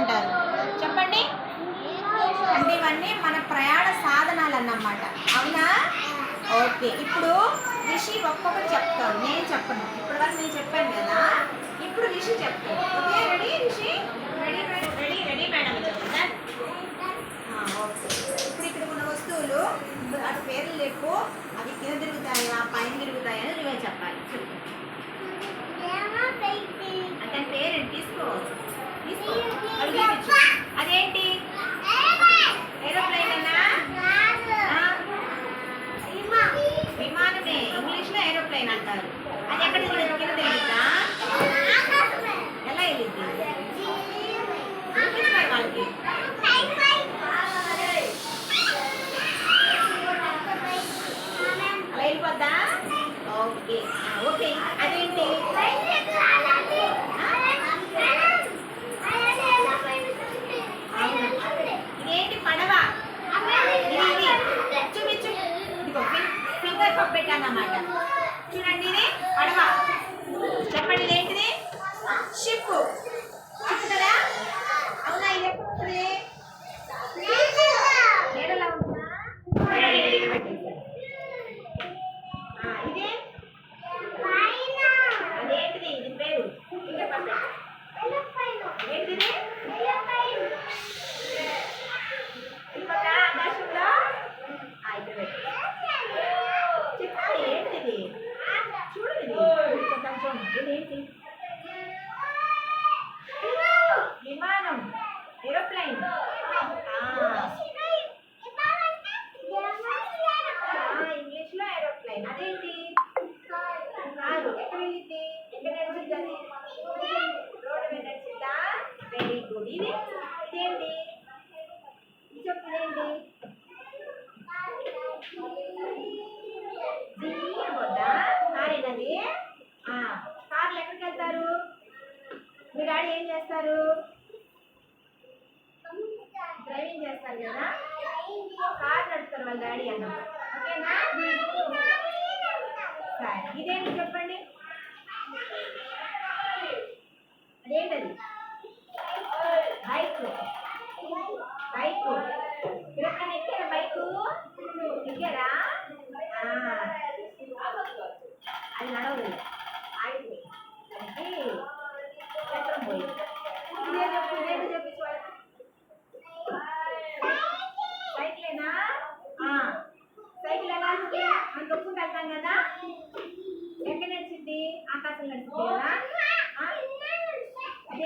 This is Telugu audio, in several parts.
అంటారు. చెప్పండి. అంటే ఇవన్నీ మన ప్రయాణ సాధనాలు అన్నమాట అవునా? ఓకే. ఇప్పుడు రిషి ఒక్కొక్కటి చెప్తాడు నేను చెప్పను ఇప్పుడు వరకు నేను చెప్పాను కదా ఇప్పుడు రిషి చెప్తాడు okay ready Rishi ready ready ready madam చెప్తా ఓకే ఇప్పుడు ఇక్కడ ఉన్న వస్తువులు అటు పేర్లు లేకు అవి కింద తిరుగుతాయా పైన తిరుగుతాయా అని నువ్వే చెప్పాలి చెప్పు అంటే దాని పేరేంటి తీసుకో తీసుకో అడుగు చూపించు. అదేంటి ఏరోప్లేన్ అన్నా విమానమే ఇంగ్లీష్లో ఏరోప్లేన్ అంటారు అది ఎక్కడ తిరుగుతుంది? కింద తిరుగుతా ఎలా వెళ్ళింది చూపించు మరి వాళ్ళకి అలా వెళ్ళిపోద్దా ఓకే. అదేంటి? ఇదేంటి పడవ? చూపించు ఫింగర్ పప్ పెట్టానన్నమాట. చూడండి ఇది పడవ. చెప్పండి ఇదేంటిది? ఇదేంటి విమానం ఏరోప్లైన్. ఇంగ్లీష్లో ఏరోప్లైన్. అదేంటి? కాదు ఎక్కడ వెళ్ళింది ఎక్కడ నడిచింది రోడ్డు మీద నడిచిందా? వెరీ గుడ్ ఇది ఇదేంటి ఇది చెప్పు ఇదేంటి జీవొద్దా కారేనది కార్లు ఎక్కడికి వెళ్తారు మీ డాడీ ఏం చేస్తారు? డ్రైవింగ్ చేస్తారు కదా? కార్ నడుపుతారు వాళ్ళ డాడీ అన్నమాట. ఓకేనా? సరే. ఇదేంటి చెప్పండి?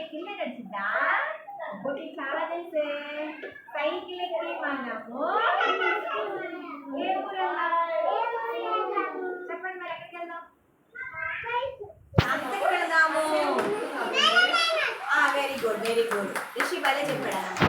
కింద నడిచిందా ఒకటి చాలా తెలిసే. సైకిల్ ఎక్కి మనము ఏ చెప్పండి మరి ఎక్కడికి వెళ్దాం? వెళ్దాము. Very good very good Rishi భలే చెప్పాడు